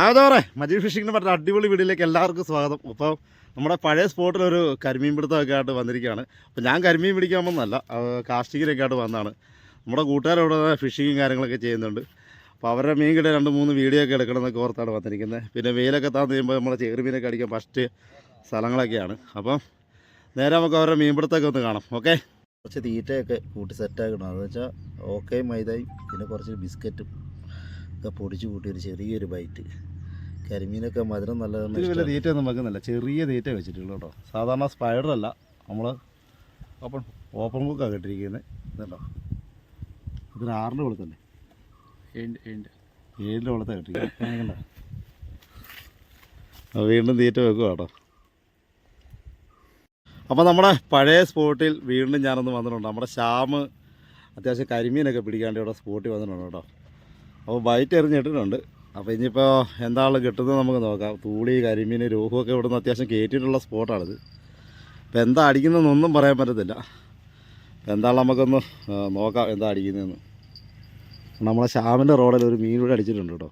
ആ അതാ പറയാം മജീദ് ഫിഷിങ്ങിന് പറഞ്ഞ അടിപൊളി വീഡിയോയിലേക്ക് എല്ലാവർക്കും സ്വാഗതം. അപ്പോൾ നമ്മുടെ പഴയ സ്പോട്ടിൽ ഒരു കരിമീൻ പിടുത്തമൊക്കെ ആയിട്ട് വന്നിരിക്കുകയാണ്. അപ്പോൾ ഞാൻ കരിമീൻ പിടിക്കാൻ വന്നല്ല കാസ്റ്റിങ്ങിനൊക്കെ ആയിട്ട് വന്നതാണ്. നമ്മുടെ കൂട്ടുകാരവിടെ ഫിഷിങ്ങും കാര്യങ്ങളൊക്കെ ചെയ്യുന്നുണ്ട്. അപ്പോൾ അവരുടെ മീൻ കിട്ടിയ രണ്ട് മൂന്ന് വീഡിയോ ഒക്കെ എടുക്കണം എന്നൊക്കെ ഓർത്താണ് വന്നിരിക്കുന്നത്. പിന്നെ വെയിലൊക്കെ താന്ന് കഴിയുമ്പോൾ നമ്മുടെ ചേറുമീനൊക്കെ അടിക്കാൻ ഫസ്റ്റ് സ്ഥലങ്ങളൊക്കെയാണ്. അപ്പം നേരെ നമുക്ക് അവരുടെ മീൻ പിടുത്തമൊക്കെ ഒന്ന് കാണാം ഓക്കെ കുറച്ച് തീറ്റയൊക്കെ കൂട്ടി സെറ്റാക്കണം അതെന്ന് വെച്ചാൽ ഓക്കെ മൈദയും പിന്നെ കുറച്ച് ബിസ്ക്കറ്റും ഒക്കെ പൊടിച്ച് കൂട്ടി ഒരു ചെറിയൊരു ബൈറ്റ് കരിമീനൊക്കെ മധുരം നല്ലതാണ് ഇതിൽ വലിയ തീറ്റ ഒന്നും വെക്കുന്നില്ല. ചെറിയ തീറ്റ വെച്ചിട്ടുള്ളൂ കേട്ടോ. സാധാരണ സ്പൈഡർ അല്ല. നമ്മൾ ഓപ്പൺ ഓപ്പൺ ബുക്കാണ് കിട്ടിയിരിക്കുന്നത് ഇതുണ്ടോ? ഇതിന് ആറിന്റെ കൊടുത്തല്ലേ ഏഴിന്റെ കൊടുത്താണ് കിട്ടിയിരിക്കുന്നത് വീണ്ടും തീറ്റ വെക്കുക കേട്ടോ. അപ്പോൾ നമ്മുടെ പഴയ സ്പോട്ടിൽ വീണ്ടും ഞാനൊന്ന് വന്നിട്ടുണ്ട്. നമ്മുടെ ശ്യാമ് അത്യാവശ്യം കരിമീനൊക്കെ പിടിക്കാണ്ട് ഇവിടെ സ്പോട്ടിൽ വന്നിട്ടുണ്ട് കേട്ടോ. അപ്പോൾ ബൈറ്റ് എറിഞ്ഞിട്ടിട്ടുണ്ട്. അപ്പോൾ ഇനിയിപ്പോൾ എന്താണ് കിട്ടുന്നത് നമുക്ക് നോക്കാം. തൂളി കരിമീൻ രോഹുമൊക്കെ ഇവിടുന്ന് അത്യാവശ്യം കയറ്റിയിട്ടുള്ള സ്പോട്ടാണിത്. അപ്പോൾ എന്താ അടിക്കുന്നതെന്നൊന്നും പറയാൻ പറ്റത്തില്ല. അപ്പോൾ എന്താണ് നമുക്കൊന്ന് നോക്കാം എന്താ അടിക്കുന്നതെന്ന്. നമ്മളെ ശ്യാമിന്റെ റോഡിൽ ഒരു മീൻ കൂടെ അടിച്ചിട്ടുണ്ട് കേട്ടോ.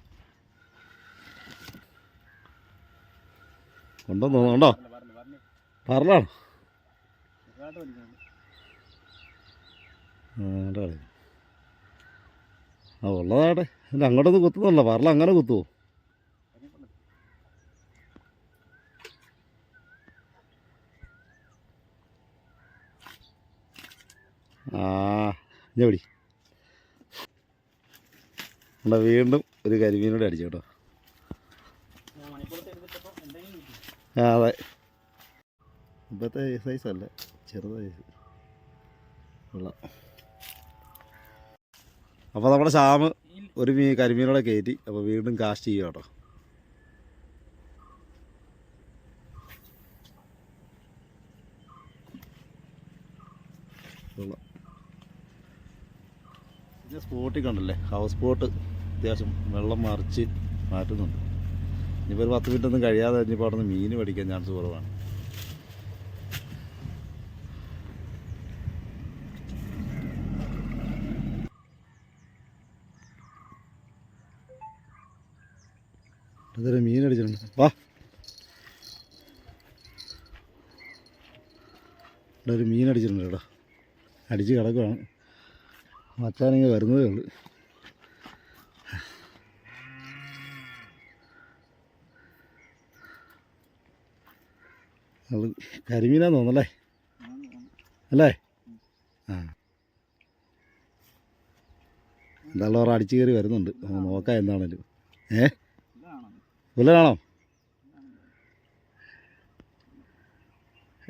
ഉണ്ടോ തോന്നുന്നുണ്ടോ പറഞ്ഞാണോ ആ ഉള്ളതാടെ എന്റെ അങ്ങോട്ടൊന്നും കുത്തുന്നല്ല പറല അങ്ങനെ കുത്തുവോ ആ ഞാടി എന്നാ വീണ്ടും ഒരു കരിമീനോട് അടിച്ചു കേട്ടോ. ആ അതെ. ഇപ്പോഴത്തെ സൈസല്ല ചെറുതായി ഉള്ള അപ്പോൾ നമ്മുടെ ശ്യാമ് ഒരു മീ കരിമീനോടെ കയറ്റി അപ്പോൾ വീണ്ടും കാസ്റ്റ് ചെയ്യുക കേട്ടോ. പിന്നെ സ്പോട്ടിൽ കണ്ടല്ലേ ഹൗസ് ബോട്ട് അത്യാവശ്യം വെള്ളം മറിച്ച് മാറ്റുന്നുണ്ട്. ഇനിയിപ്പോൾ ഒരു പത്ത് മിനിറ്റ് ഒന്നും കഴിയാതെ ഇനിയിപ്പോൾ അവിടെ നിന്ന് മീൻ പഠിക്കാൻ ചാൻസ് കുറവാണ്. ഇതൊരു മീൻ അടിച്ചിട്ടുണ്ട്. വാ. ഇവിടെ ഒരു മീൻ അടിച്ചിട്ടുണ്ട് കേട്ടോ. അടിച്ച് കിടക്കുവാണ്. മച്ചാനെങ്കിൽ വരുന്നതേ ഉള്ളൂ. അത് കരിമീനാന്ന് തോന്നല്ലേ അല്ലേ? ആ. എന്തായാലും അവർ അടിച്ചു കയറി വരുന്നുണ്ട്. നോക്കാം എന്താണേലും ഏ? പുല്ലനാണോ?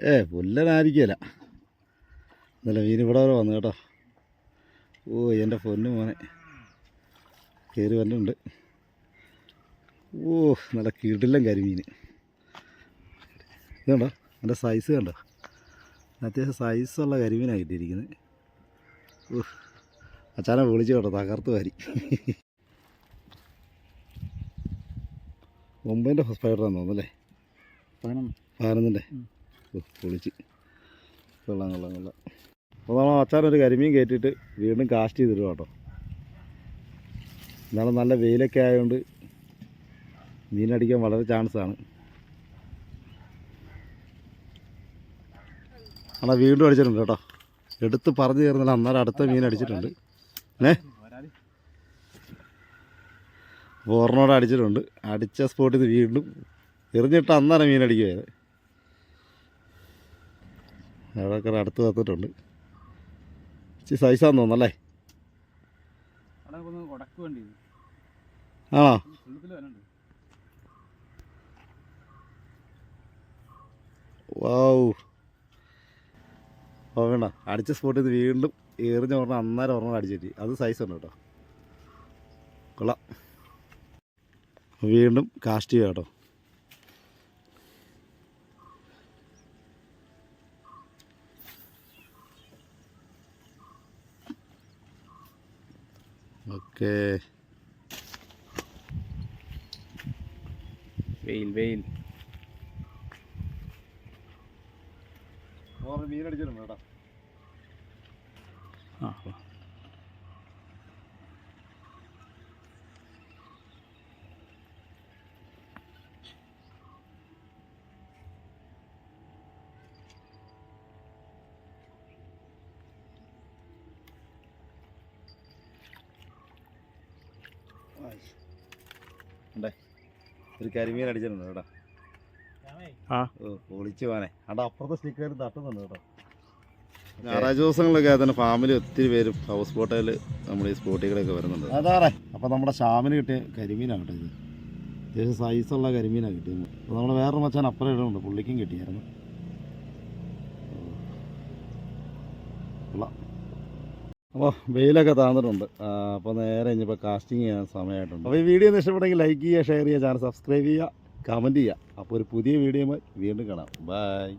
ഏ പുല്ലനായിരിക്കില്ല ഇന്നലെ മീൻ ഇവിടെ വരെ വന്നു കേട്ടോ. ഓ എന്റെ പൊന്നു മോനെ. കയറി വന്നിട്ടുണ്ട്. ഓ നല്ല കിടിലം കരിമീൻ ഇതുണ്ടോ എന്റെ സൈസ് കണ്ടോ? അത്യാവശ്യം സൈസുള്ള കരിമീനാണ് കിട്ടിയിരിക്കുന്നത്. ഓ അച്ഛനെ വിളിച്ചു കേട്ടോ തകർത്ത് വാരി. ഒമ്പതിന്റെ ഫസ്റ്റ് സ്പൈഡറാന്ന് തോന്നുന്നല്ലേ പതിനൊന്നിന്റെ? പൊളിച്ച്. കൊള്ളാം കൊള്ളാം കൊള്ളാം. അപ്പോൾ നമ്മൾ അച്ചാനൊരു കരിമീൻ കയറ്റിയിട്ട് വീണ്ടും കാസ്റ്റ് ചെയ്തിടുക കേട്ടോ എന്നാലും നല്ല വെയിലൊക്കെ ആയതുകൊണ്ട് മീനടിക്കാൻ വളരെ ചാൻസാണ് എന്നാൽ വീണ്ടും അടിച്ചിട്ടുണ്ട് കേട്ടോ. എടുത്ത് പറഞ്ഞു തീർന്നില്ല. അന്നേരം അടുത്ത മീൻ അടിച്ചിട്ടുണ്ട്. ഏ? ഓർണോടെ അടിച്ചിട്ടുണ്ട്. അടിച്ച സ്പോട്ടിൽ നിന്ന് വീണ്ടും എറിഞ്ഞിട്ട് അന്നാണ് മീൻ അടിക്കുമായത് അവിടെയൊക്കെ അടുത്ത് കത്തിട്ടുണ്ട്. ഇച്ചിരി സൈസാന്ന് തോന്നല്ലേ ആണോ? വാവ്. ഓ വേണ്ട. അടിച്ച സ്പോട്ടിൽ നിന്ന് വീണ്ടും എറിഞ്ഞ ഓർമ്മ അന്നേരം ഒരെണ്ണം അടിച്ചിട്ട്. അത് സൈസ് ഉണ്ട് കേട്ടോ. കൊള്ളാം. വീണ്ടും കാസ്റ്റ് ചെയ്യാം കേട്ടോ. ഓക്കെ. വെയിൽ വെയിൽ. മീൻ അടിച്ചിട്ടുണ്ട് കേട്ടോ. ഉണ്ടേ. ഒരു കരിമീൻ അടിച്ചിട്ടുണ്ട് കേട്ടോ. ആ. ഓ പോകാനെ അവിടെ അപ്പുറത്തെ സ്റ്റിക്കർ തട്ടുന്നുണ്ട് കേട്ടോ. ഞായറാഴ്ച ദിവസങ്ങളിലൊക്കെ തന്നെ ഫാമിലി ഒത്തിരി പേര് ഹൗസ് ബോട്ടിൽ നമ്മുടെ ഈ സ്പോട്ടികളൊക്കെ വരുന്നുണ്ട്. അതാറേ അപ്പോൾ നമ്മുടെ ഷാമിന് കിട്ടിയ കരിമീനാണ് കേട്ടോ ഇത്. അത്യാവശ്യം സൈസുള്ള കരിമീനാണ് കിട്ടിയത്. അപ്പോൾ നമ്മുടെ വേറൊരു മച്ചാൻ അപ്പുറം ഇടുന്നുണ്ട്. പുള്ളിക്കും കിട്ടിയായിരുന്നു. അപ്പോൾ വെയിലൊക്കെ താന്നിട്ടുണ്ട്. അപ്പോൾ നേരെ ഇനിയിപ്പോൾ കാസ്റ്റിംഗ് ചെയ്യാൻ സമയമായിട്ടുണ്ട്. അപ്പോൾ ഈ വീഡിയോ ഒന്ന് ഇഷ്ടപ്പെട്ടെങ്കിൽ ലൈക്ക് ചെയ്യുക ഷെയർ ചെയ്യുക ചാനൽ സബ്സ്ക്രൈബ് ചെയ്യുക കമന്റ് ചെയ്യുക. അപ്പോൾ ഒരു പുതിയ വീഡിയോയുമായി വീണ്ടും കാണാം. ബൈ